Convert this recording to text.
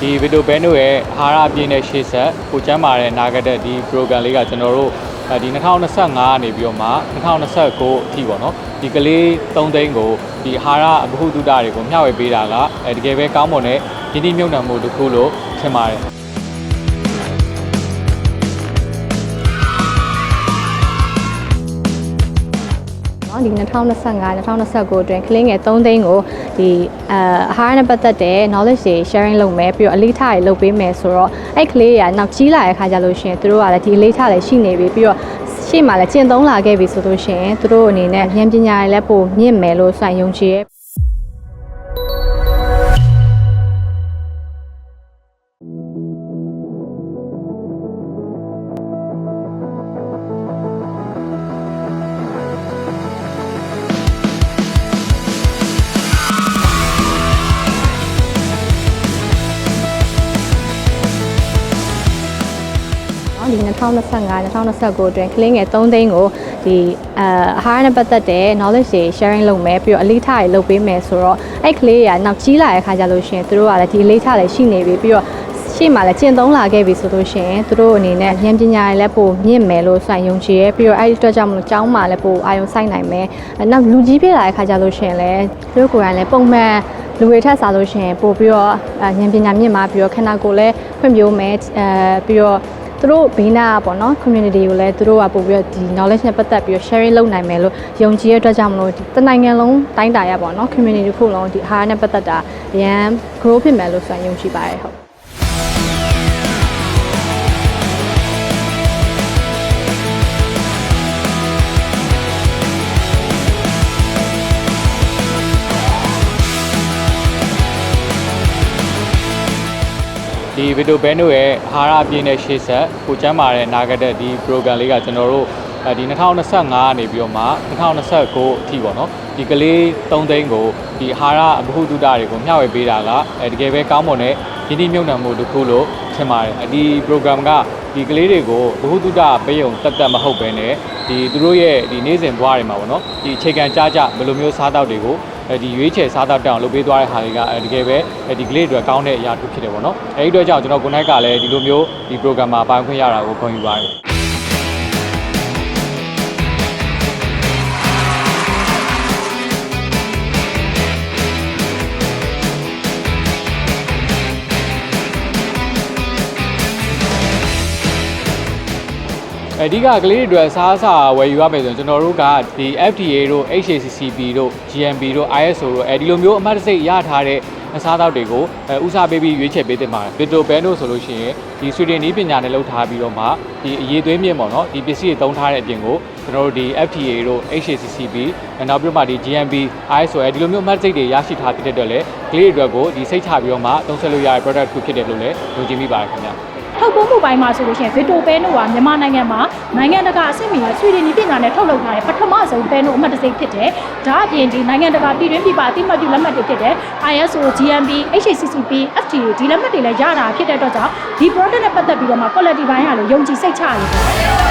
ဒီဗီတိုဘဲနိုရဲ့အာဟာရအပြည့်နဲ့ရှေ့ဆက်ကိုကျမ်းမာတဲ့နာဂတဲ့ဒီ program လေးကကျွန်တော်တို့အဲဒီ2025ကနေပြီးတော့မှ2029အထိပေါ့နော်ဒီကလေး3သိန်းကိုဒီအာဟာရအဘဟုတုတတွေကိုမျှဝေပေးတာကအဲတကယ်ပဲကောင်းမွန်တဲ့ဒီဒီမြုပ်နှံမှုတစ်ခုလို့ထင်ပါတယ် နော်ဒီ2025 2029အတွင်းကလင်းငယ်3သိန်းကိုဒီအာအဟာရနဲ့ပတ်သက်တဲ့ knowledge တွေ sharing လုပ်မယ်ပြီးတော့အလေးထားတွေလုပ်ပေးမယ်ဆိုတော့အဲ့ကလေးတွေကနောက်ကြီးလာတဲ့အခါကျလို့ရှိရင်သူတို့ကလည်းဒီအလေးထားတွေရှိနေပြီပြီးတော့ရှေ့မှာလည်းကျင့်သုံးလာခဲ့ပြီဆိုလို့ရှိရင်သူတို့အနေနဲ့ဉာဏ်ပညာတွေလည်းပိုမြင့်မယ်လို့ဆိုယုံကြည်ရဲ့ နော်ဒီ2025 2029အတွင်းကလင်းငယ်3သိန်းကိုဒီအာအဟာရနဲ့ပတ်သက်တဲ့ knowledge တွေ sharing လုပ်မယ်ပြီးတော့အလေးထားတွေလုပ်ပေးမယ်ဆိုတော့အဲ့ကလေးတွေကနောက်ကြီးလာတဲ့အခါကျလို့ရှိရင်သူတို့ကလည်းဒီအလေးထားတွေရှိနေပြီပြီးတော့ရှေ့မှာလည်းကျင့်သုံးလာခဲ့ပြီဆိုလို့ရှိရင်သူတို့အနေနဲ့ဉာဏ်ပညာတွေလည်းပိုမြင့်မယ်လို့ဆိုယုံကြည်ရဲ့ပြီးတော့အဲ့ဒီအတွက်ကြောင့်မလို့ကျောင်းမှာလည်းပိုအာရုံစိုက်နိုင်မယ်အဲ့နောက်လူကြီးဖြစ်လာတဲ့အခါကျလို့ရှိရင်လည်းသူတို့ကိုယ်တိုင်လည်းပုံမှန်လူတွေထက်စားလို့ရှိရင်ပို့ပြီးတော့အာဉာဏ်ပညာမြင့်မှာပြီးတော့ခန္ဓာကိုယ်လည်းဖွံ့ဖြိုးမယ်အဲပြီးတော့ သူတို့ဘေးနာကပေါ့နော် community ကိုလည်းသူတို့ကပို့ပြီးတော့ဒီ knowledge နဲ့ပတ်သက်ပြီးတော့ sharing လုပ်နိုင်မယ်လို့ယုံကြည်ရတဲ့အတွက်ကြောင့်မလို့ဒီတနိုင်ငံလုံးတိုင်းတာရပေါ့နော် community တစ်ခုလုံးဒီအားနဲ့ပတ်သက်တာအရန် grow ဖြစ်မယ်လို့ဆိုရင်ယုံကြည်ပါတယ်ဟုတ် ဒီဗီတိုဘဲနိုရဲ့အာဟာရအပြည့်နဲ့ရှေ့ဆက်ကိုကျမ်းမာတဲ့နာဂတဲ့ဒီ program လေးကကျွန်တော်တို့အဲဒီ2025ကနေပြီးတော့မှ2029အထိပေါ့နော်ဒီကလေး3သိန်းကိုဒီအာဟာရအဘဟုတုတတွေကိုမျှဝေပေးတာကအဲတကယ်ပဲကောင်းမွန်တဲ့ဒီဒီမြုပ်နှံမှုတစ်ခုလို့ထင်ပါတယ်အဒီ program ကဒီကလေးတွေကိုဘဟုတုတပေးုံတက်တက်မဟုတ်ဘဲနဲ့ဒီသူတို့ရဲ့ဒီနေ့စဉ်ဘဝတွေမှာပေါ့နော်ဒီအခြေခံကြကြဘယ်လိုမျိုးစားတောက်တွေကိုအဲ ဒီရွေးချယ်စားတောက်တောင်လုပ်ပေးသွားတဲ့ဟာတွေကအဲတကယ်ပဲအဲဒီကလေးတွေကောင်းတဲ့အရာတစ်ခုဖြစ်တယ်ပေါ့နော်အဲဒီအတွက်ကြောင့်ကျွန်တော်ကိုနိုင်ကလည်းဒီလိုမျိုးဒီ program မှာပိုင်ခွင့်ရတာကိုဂုဏ်ယူပါတယ် အဓိကကလေးတွေအတွက်စားအစာဝယ်ယူရမယ်ဆိုရင်ကျွန်တော်တို့ကဒီ FDA တို့ HACCP တို့ GMP တို့ ISO တို့အဲဒီလိုမျိုးအမှတ်တစိတ်ရထားတဲ့အစားအသောက်တွေကိုအဲဥစားပေးပြီးရွေးချယ်ပေးတင်ပါတယ်။ Vito Beno ဆိုလို့ရှိရင်ဒီဆွေဒင်နီးပညာနဲ့လုပ်ထားပြီးတော့မှဒီအရေးသွေးမြင့်ပေါ့နော်ဒီပစ္စည်းတွေသုံးထားတဲ့အပြင်ကိုကျွန်တော်တို့ဒီ FDA တို့ HACCP နောက်ပြီးတော့မှဒီ GMP ISO အဲဒီလိုမျိုးအမှတ်တစိတ်တွေရရှိထားတဲ့အတွက်လည်းကလေးတွေအတွက်ကိုဒီစိတ်ချပြီးတော့မှသုံးဆွဲလို့ရတဲ့ product တစ်ခုဖြစ်တယ်လို့လည်းယုံကြည်မိပါတယ်ခင်ဗျာ။ ထုတ်ပိုးမှုပိုင်းမှာဆိုလို့ရှိရင်ဗီတိုပဲနိုကမြန်မာနိုင်ငံမှာနိုင်ငံတကာအဆင့်မီရဲ့ဆွေဒင်နီပညာနဲ့ထုတ်လုပ်ထားတဲ့ပထမဆုံးပဲနိုအမှတ်တံဆိပ်ဖြစ်တယ်။ဒါအပြင်ဒီနိုင်ငံတကာပြည်တွင်းပြည်ပအသိမှတ်ပြုလက်မှတ်တွေဖြစ်တဲ့ ISO, GMP, HACCP, FDA ဒီလက်မှတ်တွေလည်းရတာဖြစ်တဲ့အတွက်ကြောင့်ဒီ product နဲ့ပတ်သက်ပြီးတော့မှ quality ဘိုင်းကလည်းယုံကြည်စိတ်ချရတယ်ပေါ့